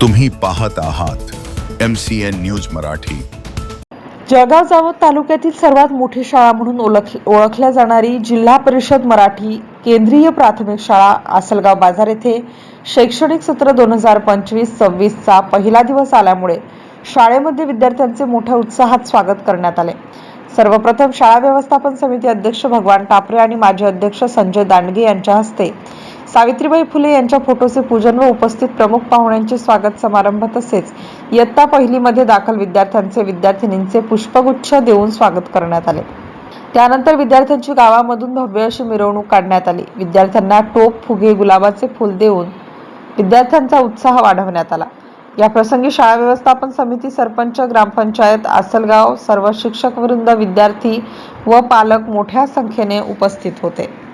तुम्ही पाहत आहात M C N news Marathi. Jalgaon जावत तालुक्यातील सर्वात मोठी शाळा म्हणून ओळख ओळखल्या जाणारी जिल्हा परिषद मराठी केंद्रीय प्राथमिक शाळा आसलगाव बाजार येथे शैक्षणिक सत्र दोन हजार पंचवीस सव्वीसचा पहिला दिवस आल्यामुळे शाळेमध्ये विद्यार्थ्यांचे मोठ्या उत्साहात स्वागत करण्यात आले. सर्वप्रथम शाळा व्यवस्थापन समिती अध्यक्ष भगवान टापरे आणि माजी अध्यक्ष संजय दांडगे यांच्या हस्ते सावित्रीबाई फुले यांच्या फोटोचे पूजन व उपस्थित प्रमुख पाहुण्यांचे स्वागत समारंभ तसेच इयत्ता पहिलीमध्ये दाखल विद्यार्थ्यांचे विद्यार्थिनींचे पुष्पगुच्छ देऊन स्वागत करण्यात आले. त्यानंतर विद्यार्थ्यांची गावामधून भव्य अशी मिरवणूक काढण्यात आली. विद्यार्थ्यांना टोप फुगे गुलाबाचे फुल देऊन विद्यार्थ्यांचा उत्साह वाढवण्यात आला. या प्रसंगी शाळा व्यवस्थापन समिती सरपंच ग्रामपंचायत आसलगाव सर्व शिक्षक वृंद विद्यार्थी व पालक मोठ्या संख्येने उपस्थित होते.